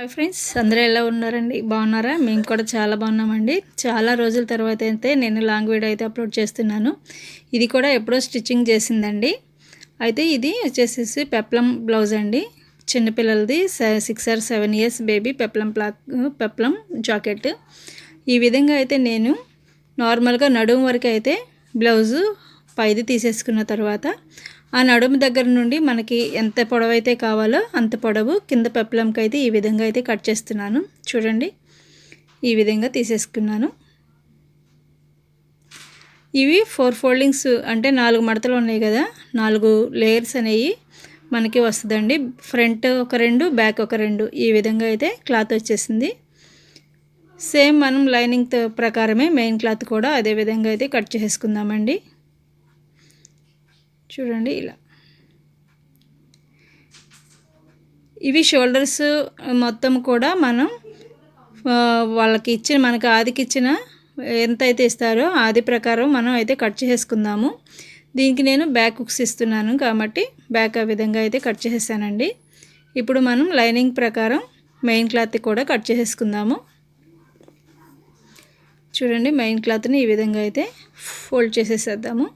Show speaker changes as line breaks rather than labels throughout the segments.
Hi friends అందరూ ఎలా ఉన్నారండి? బాగున్నారా? మేము కూడా చాలా బాగున్నామండి. చాలా రోజుల తర్వాత అయితే నేను లాంగ్ వీడియో అయితే అప్లోడ్ చేస్తున్నాను. ఇది కూడా ఎప్పుడో స్టిచ్చింగ్ చేసిందండి. అయితే ఇది వచ్చేసేసి పెప్లం బ్లౌజ్ అండి. చిన్నపిల్లలది six or seven years baby peplum ప్లా పెప్లం జాకెట్. ఈ విధంగా అయితే నేను నార్మల్గా నడుము వరకు అయితే బ్లౌజు పైది తీసేసుకున్న తర్వాత ఆ నడుము దగ్గర నుండి మనకి ఎంత పొడవు అయితే కావాలో అంత పొడవు కింద పెప్పలంకి అయితే ఈ విధంగా అయితే కట్ చేస్తున్నాను. చూడండి. ఈ విధంగా తీసేసుకున్నాను. ఇవి ఫోర్ ఫోల్డింగ్స్ అంటే నాలుగు మడతలు ఉన్నాయి కదా. నాలుగు లేయర్స్ అనేవి మనకి వస్తుందండి. ఫ్రంట్ ఒక రెండు బ్యాక్ ఒక రెండు. ఈ విధంగా అయితే క్లాత్ వచ్చేసింది. సేమ్ మనం లైనింగ్ ప్రకారమే మెయిన్ క్లాత్ కూడా అదే విధంగా అయితే కట్ చేసుకుందామండి. చూడండి ఇలా. ఇవి షోల్డర్స్ మొత్తం కూడా మనం వాళ్ళకి ఇచ్చిన మనకి ఆదికి ఇచ్చిన ఎంత అయితే ఇస్తారో ఆది ప్రకారం మనం అయితే కట్ చేసుకుందాము దీనికి నేను బ్యాక్ హుక్స్ ఇస్తున్నాను కాబట్టి బ్యాక్ ఆ విధంగా అయితే కట్ చేసేసానండి. ఇప్పుడు మనం లైనింగ్ ప్రకారం మెయిన్ క్లాత్ కూడా కట్ చేసేసుకుందాము. చూడండి మెయిన్ క్లాత్ని ఈ విధంగా అయితే ఫోల్డ్ చేసేసేద్దాము.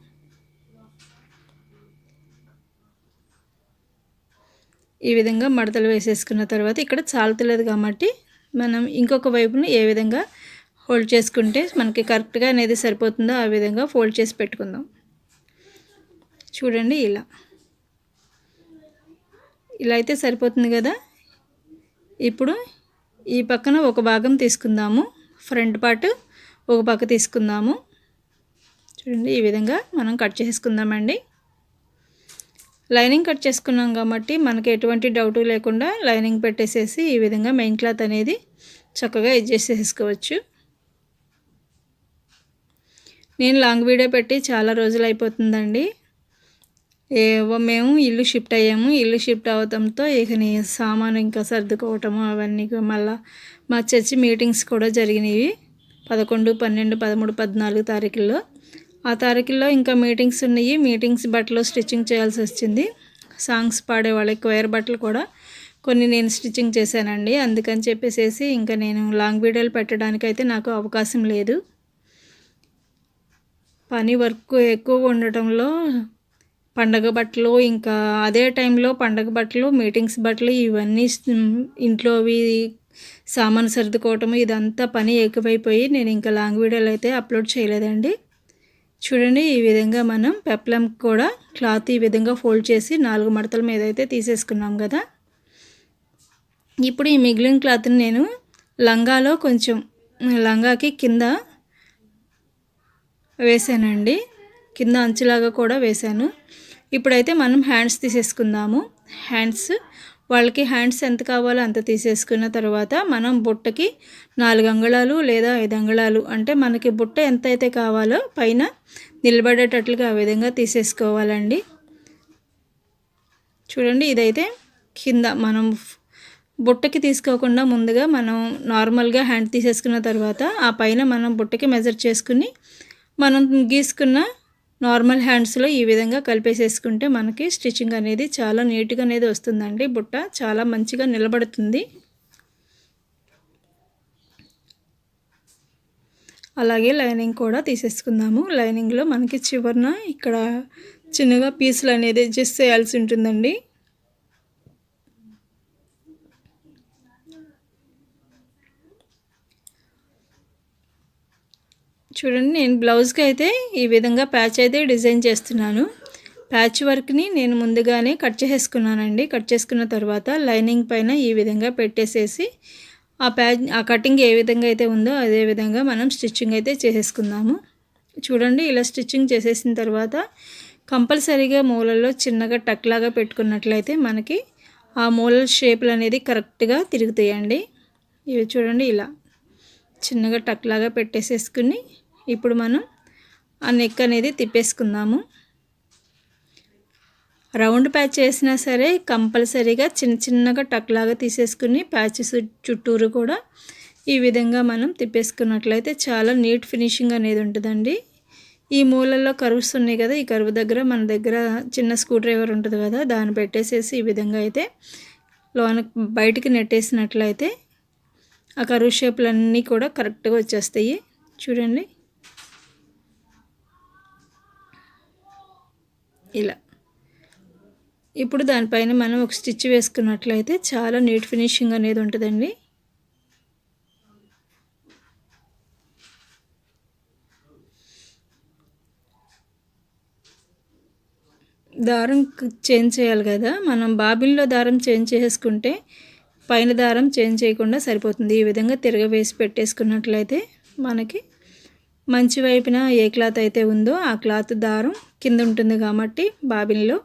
ఈ విధంగా మడతలు వేసేసుకున్న తర్వాత ఇక్కడ చాలుతలేదు కాబట్టి మనం ఇంకొక వైపును ఏ విధంగా హోల్డ్ చేసుకుంటే మనకి కరెక్ట్గా అనేది సరిపోతుందో ఆ విధంగా ఫోల్డ్ చేసి పెట్టుకుందాం. చూడండి ఇలా. ఇలా అయితే సరిపోతుంది కదా? ఇప్పుడు ఈ పక్కన ఒక భాగం తీసుకుందాము. ఫ్రంట్ పార్ట్ ఒక పక్క తీసుకుందాము. చూడండి ఈ విధంగా మనం కట్ చేసుకుందామండి. లైనింగ్ కట్ చేసుకున్నాం కాబట్టి మనకి ఎటువంటి డౌట్ లేకుండా లైనింగ్ పెట్టేసేసి ఈ విధంగా మెయిన్ క్లాత్ అనేది చక్కగా అడ్జస్ట్ చేసుకోవచ్చు నేను లాంగ్ వీడియో పెట్టి చాలా రోజులు అయిపోతుందండి. ఏవో మేము ఇల్లు షిఫ్ట్ అయ్యాము. ఇల్లు షిఫ్ట్ అవడంతో ఇక నీ సామాను ఇంకా సర్దుకోవటము అవన్నీ మళ్ళీ మా చర్చి మీటింగ్స్ కూడా జరిగినవి. పదకొండు పన్నెండు పదమూడు పద్నాలుగు తారీఖుల్లో. ఆ తారీఖుల్లో ఇంకా మీటింగ్స్ ఉన్నాయి. మీటింగ్స్ బట్టలు స్టిచ్చింగ్ చేయాల్సి వచ్చింది. సాంగ్స్ పాడే వాళ్ళకి క్వైర్ బట్టలు కూడా కొన్ని నేను స్టిచ్చింగ్ చేశానండి. అందుకని చెప్పేసేసి ఇంకా నేను లాంగ్ వీడియోలు పెట్టడానికి అయితే నాకు అవకాశం లేదు. పని వర్క్ ఎక్కువ ఉండటంలో పండగ బట్టలు ఇంకా అదే టైంలో పండగ బట్టలు మీటింగ్స్ బట్టలు ఇవన్నీ ఇంట్లోవి సామాను సర్దుకోవటం ఇదంతా పని ఎక్కువైపోయి నేను ఇంకా లాంగ్ వీడియోలు అయితే అప్లోడ్ చేయలేదండి. చూడండి ఈ విధంగా మనం పెప్లం కూడా క్లాత్ ఈ విధంగా ఫోల్డ్ చేసి నాలుగు మడతల మీద అయితే తీసేసుకున్నాం కదా. ఇప్పుడు ఈ మిగిలిన క్లాత్ని నేను లంగాలో కొంచెం లంగాకి కింద వేసానండి. కింద అంచులాగా కూడా వేశాను. ఇప్పుడైతే మనం హ్యాండ్స్ తీసేసుకుందాము. హ్యాండ్స్ వాళ్ళకి హ్యాండ్స్ ఎంత కావాలో అంత తీసేసుకున్న తర్వాత మనం బుట్టకి నాలుగు అంగుళాలు లేదా ఐదు అంగుళాలు అంటే మనకి బుట్ట ఎంత అయితే కావాలో పైన నిలబడేటట్లుగా ఆ విధంగా తీసేసుకోవాలండి. చూడండి ఇదైతే కింద మనం బుట్టకి తీసుకోకుండా ముందుగా మనం నార్మల్గా హ్యాండ్ తీసేసుకున్న తర్వాత ఆ పైన మనం బుట్టకి మెజర్ చేసుకుని మనం గీసుకున్న నార్మల్ హ్యాండ్స్లో ఈ విధంగా కలిపేసేసుకుంటే మనకి స్టిచ్చింగ్ అనేది చాలా నీట్గా అనేది వస్తుందండి. బుట్ట చాలా మంచిగా నిలబడుతుంది. అలాగే లైనింగ్ కూడా తీసేసుకుందాము. లైనింగ్లో మనకి చివరిన ఇక్కడ చిన్నగా పీసులు అనేది అడ్జస్ట్ చేయాల్సి ఉంటుందండి. చూడండి నేను బ్లౌజ్కి అయితే ఈ విధంగా ప్యాచ్ అయితే డిజైన్ చేస్తున్నాను. ప్యాచ్ వర్క్ని నేను ముందుగానే కట్ చేసుకున్నానండి కట్ చేసుకున్న తర్వాత లైనింగ్ పైన ఈ విధంగా పెట్టేసేసి ఆ ప్యాచ్ ఆ కటింగ్ ఏ విధంగా అయితే ఉందో అదే విధంగా మనం స్టిచ్చింగ్ అయితే చేసేసుకుందాము. చూడండి ఇలా స్టిచ్చింగ్ చేసేసిన తర్వాత కంపల్సరీగా మూలల్లో చిన్నగా టక్లాగా పెట్టుకున్నట్లయితే మనకి ఆ మూలల షేపులు అనేది కరెక్ట్గా తిరుగుతాయండి. ఇవి చూడండి ఇలా చిన్నగా టక్లాగా పెట్టేసేసుకుని ఇప్పుడు మనం ఆ నెక్ అనేది తిప్పేసుకుందాము. రౌండ్ ప్యాచ్ చేసినా సరే కంపల్సరీగా చిన్న చిన్నగా టక్లాగా తీసేసుకుని ప్యాచెస్ చుట్టూరు కూడా ఈ విధంగా మనం తిప్పేసుకున్నట్లయితే చాలా నీట్ ఫినిషింగ్ అనేది ఉంటుందండి. ఈ మూలల్లో కరువుస్ ఉన్నాయి కదా ఈ కరువు దగ్గర మన దగ్గర చిన్న స్క్రూ డ్రైవర్ ఉంటుంది కదా దాన్ని పెట్టేసేసి ఈ విధంగా అయితే లోన బయటికి నెట్టేసినట్లయితే ఆ కరువు షేపులన్నీ కూడా కరెక్ట్గా వచ్చేస్తాయి. చూడండి. ఇలా. ఇప్పుడు దానిపైన మనం ఒక స్టిచ్ వేసుకున్నట్లయితే చాలా నీట్ ఫినిషింగ్ అనేది ఉంటుందండి. దారం చేంజ్ చేయాలి కదా. మనం బాబిల్లో దారం చేంజ్ చేసుకుంటే పైన దారం చేంజ్ చేయకుండా సరిపోతుంది. ఈ విధంగా తిరగవేసి పెట్టేసుకున్నట్లయితే మనకి మంచి వైపున ఏ క్లాత్ అయితే ఉందో ఆ క్లాత్ దారం కింద ఉంటుంది కాబట్టి బాబిన్లో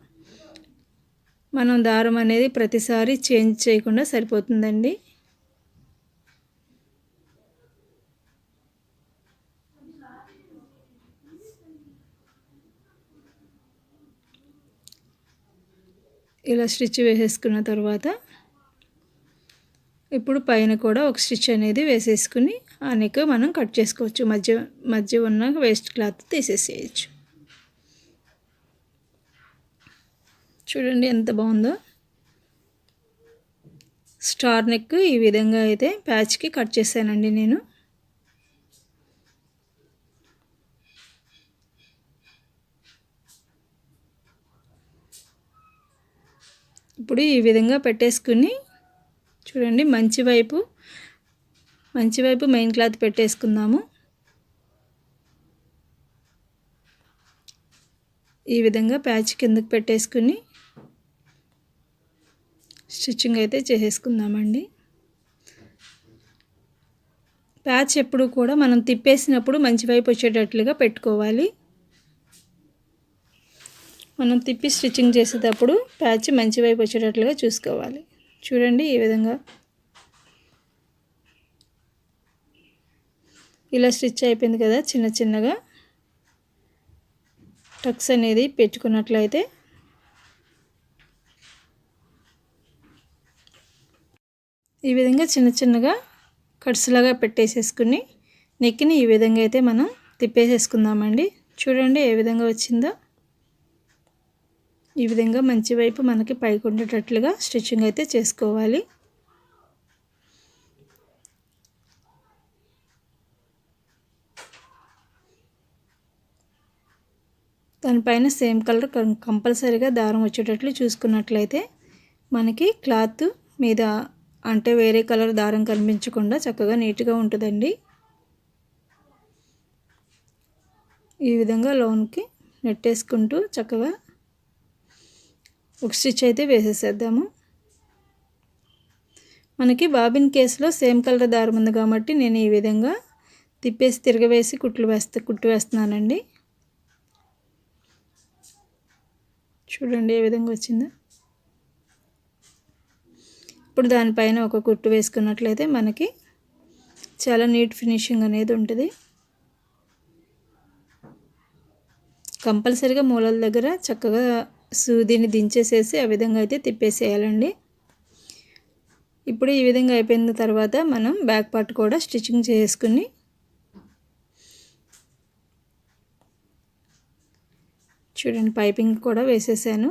మనం దారం అనేది ప్రతిసారి చేంజ్ చేయకుండా సరిపోతుందండి. ఇలా స్టిచ్ వేసేసుకున్న తర్వాత ఇప్పుడు పైన కూడా ఒక స్టిచ్ అనేది వేసేసుకుని నెక్ మనం కట్ చేసుకోవచ్చు. మధ్య మధ్య ఉన్న వేస్ట్ క్లాత్ తీసేసేయచ్చు. చూడండి ఎంత బాగుందో. స్టార్ నెక్ ఈ విధంగా అయితే ప్యాచ్కి కట్ చేశానండి నేను. ఇప్పుడు ఈ విధంగా పెట్టేసుకుని చూడండి మంచి వైపు మంచి వైపు మెయిన్ క్లాత్ పెట్టేసుకుందాము. ఈ విధంగా ప్యాచ్ కిందకి పెట్టేసుకుని స్టిచ్చింగ్ అయితే చేసేసుకుందామండి. ప్యాచ్ ఎప్పుడు కూడా మనం తిప్పేసినప్పుడు మంచి వైపు వచ్చేటట్లుగా పెట్టుకోవాలి. మనం తిప్పి స్టిచ్చింగ్ చేసేటప్పుడు ప్యాచ్ మంచి వైపు వచ్చేటట్లుగా చూసుకోవాలి. చూడండి ఈ విధంగా ఇలా స్టిచ్ అయిపోయింది కదా చిన్న చిన్నగా. టక్స్ అనేది పెట్టుకున్నట్లయితే. ఈ విధంగా చిన్న చిన్నగా కట్స్లాగా పెట్టేసేసుకుని నెక్కిని ఈ విధంగా అయితే మనం తిప్పేసేసుకుందామండి. చూడండి ఏ విధంగా వచ్చిందో. ఈ విధంగా మంచి వైపు మనకి పైకి ఉండేటట్లుగా స్టిచ్చింగ్ అయితే చేసుకోవాలి. దానిపైన సేమ్ కలర్ కంపల్సరీగా దారం వచ్చేటట్లు చూసుకున్నట్లయితే మనకి క్లాత్ మీద అంటే వేరే కలర్ దారం కనిపించకుండా చక్కగా నీట్గా ఉంటుందండి. ఈ విధంగా లోన్కి నెట్టేసుకుంటూ చక్కగా ఒక స్టిచ్ అయితే వేసేసేద్దాము. మనకి బాబిన్ కేసులో సేమ్ కలర్ దారం ఉంది కాబట్టి నేను ఈ విధంగా తిప్పేసి తిరగవేసి కుట్లు వేస్తే కుట్టు వేస్తున్నానండి. చూడండి ఏ విధంగా వచ్చిందో. ఇప్పుడు దానిపైన ఒక కుట్టు వేసుకున్నట్లయితే మనకి చాలా నీట్ ఫినిషింగ్ అనేది ఉంటుంది. కంపల్సరిగా మూలల దగ్గర చక్కగా సూదిని దించేసేసి ఆ విధంగా అయితే తిప్పేసేయాలండి. ఇప్పుడు ఈ విధంగా అయిపోయిన తర్వాత మనం బ్యాక్ పార్ట్ కూడా స్టిచ్చింగ్ చేసుకుని చూడండి పైపింగ్ కూడా వేసేసాను.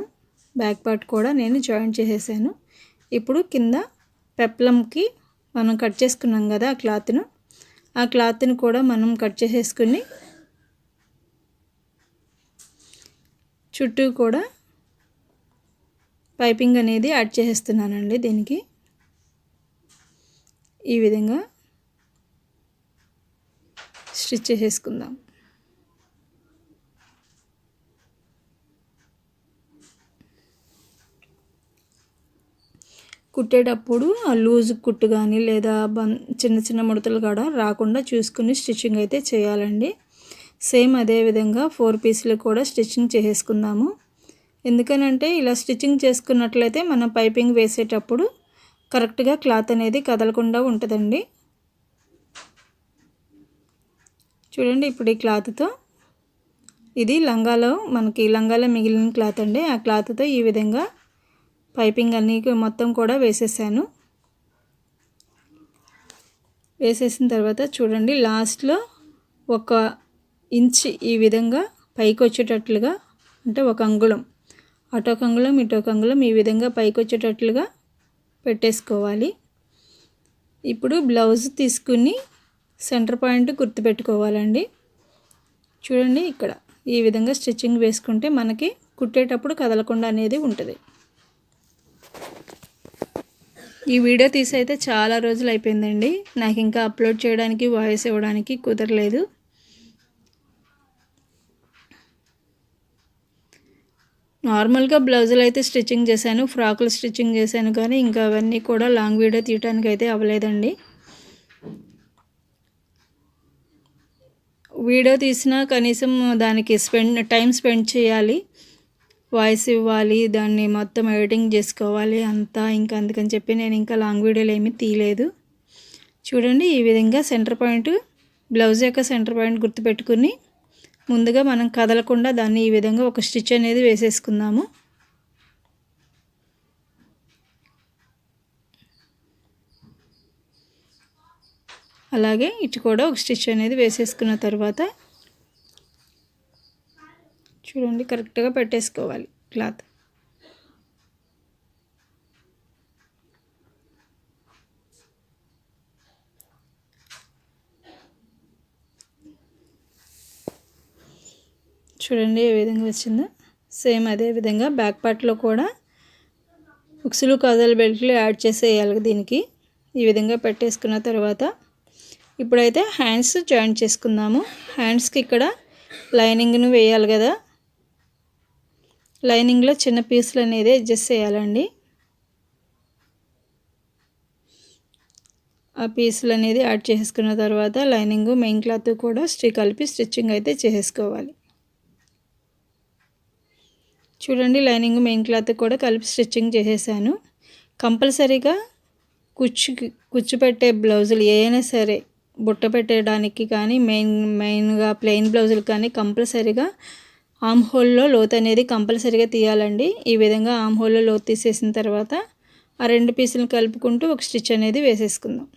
బ్యాక్ పార్ట్ కూడా నేను జాయిన్ చేసేసాను. ఇప్పుడు కింద పెప్లంకి మనం కట్ చేసుకున్నాం కదా ఆ క్లాత్ను. ఆ క్లాత్ని కూడా మనం కట్ చేసేసుకుని చుట్టూ కూడా పైపింగ్ అనేది యాడ్ చేసేస్తున్నానండి దీనికి. ఈ విధంగా స్టిచ్ చేసేసుకుందాం. కుట్టేటప్పుడు ఆ లూజ్ కుట్టు కానీ లేదా బన్ చిన్న చిన్న ముడతలు కూడా రాకుండా చూసుకుని స్టిచ్చింగ్ అయితే చేయాలండి. సేమ్ అదే విధంగా ఫోర్ పీసులు కూడా స్టిచ్చింగ్ చేసేసుకుందాము. ఎందుకనంటే ఇలా స్టిచ్చింగ్ చేసుకున్నట్లయితే మనం పైపింగ్ వేసేటప్పుడు కరెక్ట్గా క్లాత్ అనేది కదలకుండా ఉంటుందండి. చూడండి ఇప్పుడు ఈ క్లాత్తో. ఇది లంగాలో మనకి లంగాలో మిగిలిన క్లాత్ అండి. ఆ క్లాత్తో ఈ విధంగా పైపింగ్ అన్నీ మొత్తం కూడా వేసేసాను. వేసేసిన తర్వాత చూడండి లాస్ట్లో ఒక ఇంచ్ ఈ విధంగా పైకి వచ్చేటట్లుగా అంటే ఒక అంగుళం అటొక అంగుళం ఇటొక అంగుళం ఈ విధంగా పైకి వచ్చేటట్లుగా పెట్టేసుకోవాలి. ఇప్పుడు బ్లౌజ్ తీసుకుని సెంటర్ పాయింట్ గుర్తుపెట్టుకోవాలండి. చూడండి ఇక్కడ ఈ విధంగా స్టిచ్చింగ్ వేసుకుంటే మనకి కుట్టేటప్పుడు కదలకుండా అనేది ఉంటుంది. ఈ వీడియో తీసి అయితే చాలా రోజులు అయిపోయిందండి. నాకు ఇంకా అప్లోడ్ చేయడానికి వాయిస్ ఇవ్వడానికి కుదరలేదు. నార్మల్గా బ్లౌజులు అయితే స్టిచ్చింగ్ చేశాను ఫ్రాకులు స్టిచ్చింగ్ చేశాను కానీ ఇంకా అవన్నీ కూడా లాంగ్ వీడియో తీయటానికి అయితే అవ్వలేదండి. వీడియో తీసినా కనీసం దానికి స్పెండ్ టైం స్పెండ్ చేయాలి. వాయిస్ ఇవ్వాలి దాన్ని మొత్తం ఎడిటింగ్ చేసుకోవాలి అంతా ఇంకా అందుకని చెప్పి నేను ఇంకా లాంగ్ వీడియోలు ఏమీ తీయలేదు. చూడండి ఈ విధంగా సెంటర్ పాయింట్ బ్లౌజ్ యొక్క సెంటర్ పాయింట్ గుర్తుపెట్టుకుని ముందుగా మనం కదలకుండా దాన్ని ఈ విధంగా ఒక స్టిచ్ అనేది వేసేసుకుందాము. అలాగే ఇటు కూడా ఒక స్టిచ్ అనేది వేసేసుకున్న తర్వాత చూడండి కరెక్ట్గా పెట్టేసుకోవాలి క్లాత్. చూడండి ఏ విధంగా వచ్చిందో. సేమ్ అదే విధంగా బ్యాక్ పార్ట్లో కూడా ఉక్సులు కాజల్ బెల్ట్లు యాడ్ చేసేయాలి దీనికి. ఈ విధంగా పెట్టేసుకున్న తర్వాత ఇప్పుడైతే హ్యాండ్స్ జాయిన్ చేసుకుందాము. హ్యాండ్స్కి ఇక్కడ లైనింగ్ను వేయాలి కదా. లైనింగ్లో చిన్న పీసులు అనేది అడ్జస్ట్ చేయాలండి. ఆ పీసులు అనేది యాడ్ చేసుకున్న తర్వాత లైనింగ్ మెయిన్ క్లాత్ కూడా స్టిక్ కలిపి స్టిచ్చింగ్ అయితే చేసుకోవాలి. చూడండి లైనింగ్ మెయిన్ క్లాత్ కూడా కలిపి స్టిచ్చింగ్ చేసేసాను. కంపల్సరీగా కుచ్చు కుచ్చు పెట్టే బ్లౌజులు ఏదైనా సరే బుట్ట పెట్టడానికి కానీ మెయిన్ మెయిన్గా ప్లెయిన్ బ్లౌజులు కానీ కంపల్సరీగా ఆమ్ హోల్లో లోతు అనేది కంపల్సరీగా తీయాలండి. ఈ విధంగా ఆమ్ హోల్లో లోతు తీసేసిన తర్వాత ఆ రెండు పీసులను కలుపుకుంటూ ఒక స్టిచ్ అనేది వేసేసుకుందాం.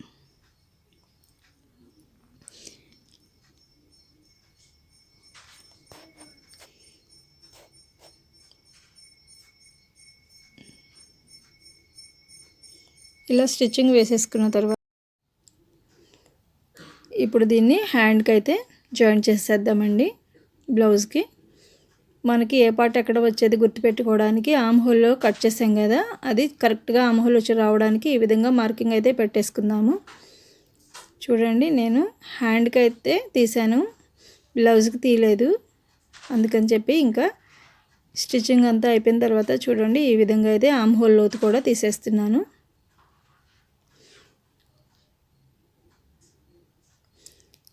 ఇలా స్టిచ్చింగ్ వేసేసుకున్న తర్వాత ఇప్పుడు దీన్ని హ్యాండ్కి అయితే జాయిన్ చేసేద్దామండి బ్లౌజ్కి. మనకి ఏ పార్ట్ ఎక్కడ వచ్చేది గుర్తుపెట్టుకోవడానికి ఆమ్ హోల్లో కట్ చేసాం కదా. అది కరెక్ట్గా ఆమ్హోల్ వచ్చి రావడానికి ఈ విధంగా మార్కింగ్ అయితే పెట్టేసుకుందాము. చూడండి నేను హ్యాండ్కి అయితే తీసాను. బ్లౌజ్కి తీయలేదు. అందుకని చెప్పి ఇంకా స్టిచ్చింగ్ అంతా అయిపోయిన తర్వాత చూడండి ఈ విధంగా అయితే ఆమ్హోల్ లోతు కూడా తీసేస్తున్నాను.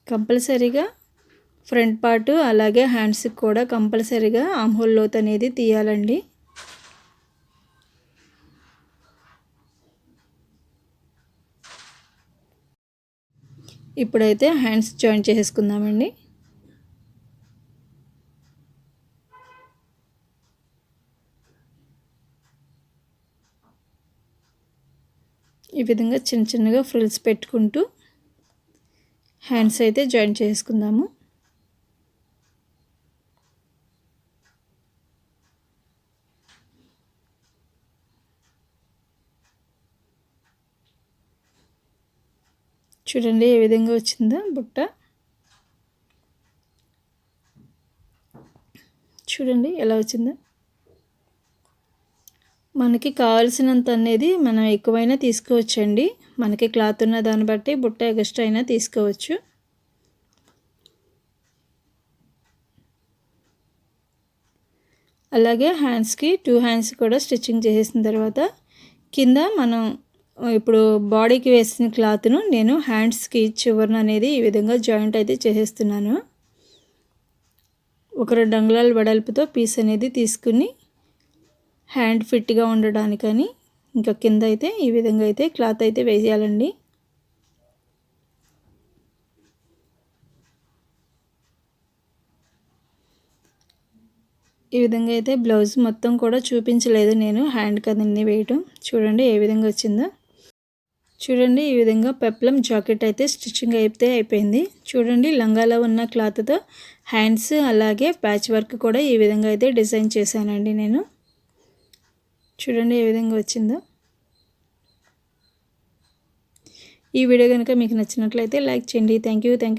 కంపల్సరీగా ఫ్రంట్ పార్ట్ అలాగే హ్యాండ్స్కి కూడా కంపల్సరీగా ఆమ్హోల్ లోత్ అనేది తీయాలండి. ఇప్పుడైతే హ్యాండ్స్ జాయిన్ చేసుకుందామండి ఈ విధంగా చిన్న చిన్నగా ఫ్రిల్స్ పెట్టుకుంటూ హ్యాండ్స్ అయితే జాయిన్ చేసుకుందాము. చూడండి ఏ విధంగా వచ్చిందో బుట్ట. చూడండి ఎలా వచ్చిందో. మనకి కావాల్సినంత అనేది మనం ఎక్కువైనా తీసుకోవచ్చండి. మనకి క్లాత్ ఉన్న దాన్ని బట్టి బుట్ట ఎగస్ట్రా అయినా తీసుకోవచ్చు. అలాగే హ్యాండ్స్కి టూ హ్యాండ్స్ కూడా స్టిచ్చింగ్ చేసేసిన తర్వాత కింద మనం ఇప్పుడు బాడీకి వేసిన క్లాత్ను నేను హ్యాండ్స్కి చివరన అనేది ఈ విధంగా జాయింట్ అయితే చేసేస్తున్నాను. ఒక రెండు అంగుళాల వెడల్పుతో పీస్ అనేది తీసుకుని హ్యాండ్ ఫిట్గా ఉండడానికని ఇంకా కింద అయితే ఈ విధంగా అయితే క్లాత్ అయితే వేసేయాలండి ఈ విధంగా అయితే బ్లౌజ్ మొత్తం కూడా చూపించలేదు నేను హ్యాండ్ కదండి వేయటం. చూడండి ఏ విధంగా వచ్చిందో. చూడండి ఈ విధంగా పెప్లం జాకెట్ అయితే స్టిచ్చింగ్ అయితే అయిపోయింది. చూడండి లంగాలో ఉన్న క్లాత్తో హ్యాండ్స్ అలాగే ప్యాచ్ వర్క్ కూడా ఈ విధంగా అయితే డిజైన్ చేశానండి నేను. చూడండి ఏ విధంగా వచ్చిందో? ఈ వీడియో కనుక మీకు నచ్చినట్లయితే లైక్ చేయండి. Thank you thank you